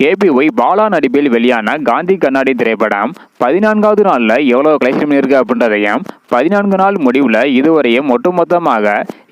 KPY Bala நடிப்பில் வெளியான காந்தி கண்ணாடி திரைப்படம் பதினான்காவது நாளில் எவ்வளோ கலெக்ஷன் இருக்கு அப்படின்றதையும் பதினான்கு நாள் முடிவில் இதுவரையும் ஒட்டுமொத்தமாக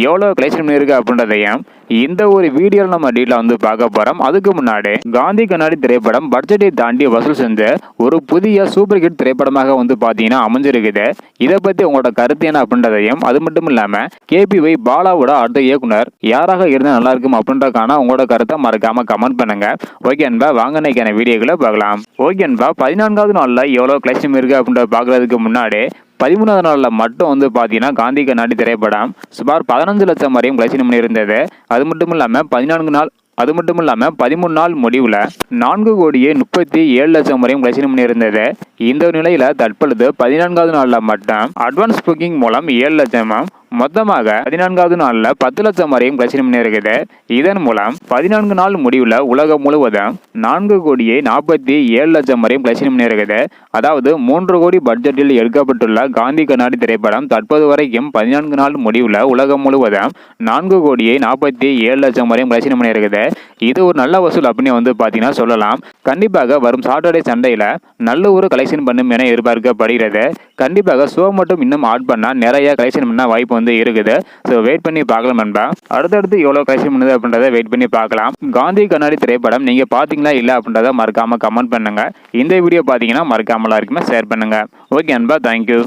எவ்வளோ கலெக்ஷன் இருக்கு அப்படின்றதையும் இந்த ஒரு வீடியோவில் நம்ம டீட்டில் வந்து பார்க்க போகிறோம் அதுக்கு முன்னாடி காந்தி கண்ணாடி திரைப்படம் பட்ஜெட்டை தாண்டி வசூல் செஞ்ச ஒரு புதிய சூப்பர் ஹிட் திரைப்படமாக வந்து பார்த்தீங்கன்னா அமைஞ்சிருக்குது. இதை பற்றி உங்களோட கருத்து என்ன அப்படின்றதையும் அது மட்டும் இல்லாமல் கேபிஒய் பாலாவோட அடுத்த இயக்குனர் யாராக இருந்தால் நல்லா இருக்கும் அப்படின்றக்கான உங்களோட கருத்தை மறக்காமல் கமெண்ட் பண்ணுங்கள் ஓகே அன்பா வாங்க இன்னைக்கான வீடியோக்களை பார்க்கலாம். ஓகே அன்பா பதினான்காவது நாளில் எவ்வளோ கலெக்ஷன் இருக்குது அப்படின்றத பார்க்குறதுக்கு முன்னாடி பதிமூணாவது நாளில் மட்டும் வந்து பார்த்தீங்கன்னா காந்தி கண்ணாடி திரைப்படம் சுமார் பதினஞ்சு லட்சம் வரையும் கலெக்ஷன் பண்ணியிருந்தது அது மட்டும் இல்லாமல் பதினான்கு நாள் அது மட்டும் இல்லாமல் பதிமூணு நாள் முடிவில் நான்கு கோடியே முப்பத்தி ஏழு லட்சம் வரையும் கலெக்ஷன் பண்ணியிருந்தது இந்த நிலையில் தற்பொழுது பதினான்காவது நாளில் மட்டும் அட்வான்ஸ் புக்கிங் மூலம் ஏழு லட்சமும் மொத்தமாக பதினான்காவது நாளில் பத்து லட்சம் வரையும் கலெக்ஷன் பண்ணியிருக்குது இதன் மூலம் பதினான்கு நாள் முடிவில் உலகம் முழுவதும் நான்கு கோடியே நாற்பத்தி ஏழு லட்சம் வரையும் கலெக்ஷன் பண்ணியிருக்குது அதாவது மூன்று கோடி பட்ஜெட்டில் எடுக்கப்பட்டுள்ள காந்தி கண்ணாடி திரைப்படம் தற்போது வரைக்கும் பதினான்கு நாள் முடிவில் உலகம் முழுவதும் நான்கு கோடியே நாற்பத்தி ஏழு லட்சம் வரையும் கலெக்ஷன் பண்ணியிருக்குது இது ஒரு நல்ல வசூல் அப்படின்னு வந்து பார்த்தீங்கன்னா சொல்லலாம். கண்டிப்பாக வரும் சாட்டர்டே சண்டையில் நல்ல ஒரு கலெக்ஷன் பண்ணும் என எதிர்பார்க்கப்படுகிறது. கண்டிப்பாக ஷோ மட்டும் இன்னும் ஆட் பண்ணால் நிறைய கலெக்ஷன் பண்ண வாய்ப்பு வந்து இருக்குது. ஸோ வெயிட் பண்ணி பார்க்கலாம் நண்பா. அடுத்தடுத்து எவ்வளோ கலெக்ஷன் பண்ணுது அப்படின்றத வெயிட் பண்ணி பார்க்கலாம். காந்தி கண்ணாடி திரைப்படம் நீங்கள் பார்த்தீங்களா இல்லை அப்படின்றத மறக்காமல் கமெண்ட் பண்ணுங்க. இந்த வீடியோ பார்த்தீங்கன்னா மறக்காமலாம் இருக்குமே ஷேர் பண்ணுங்க. ஓகே நண்பா தேங்க்யூ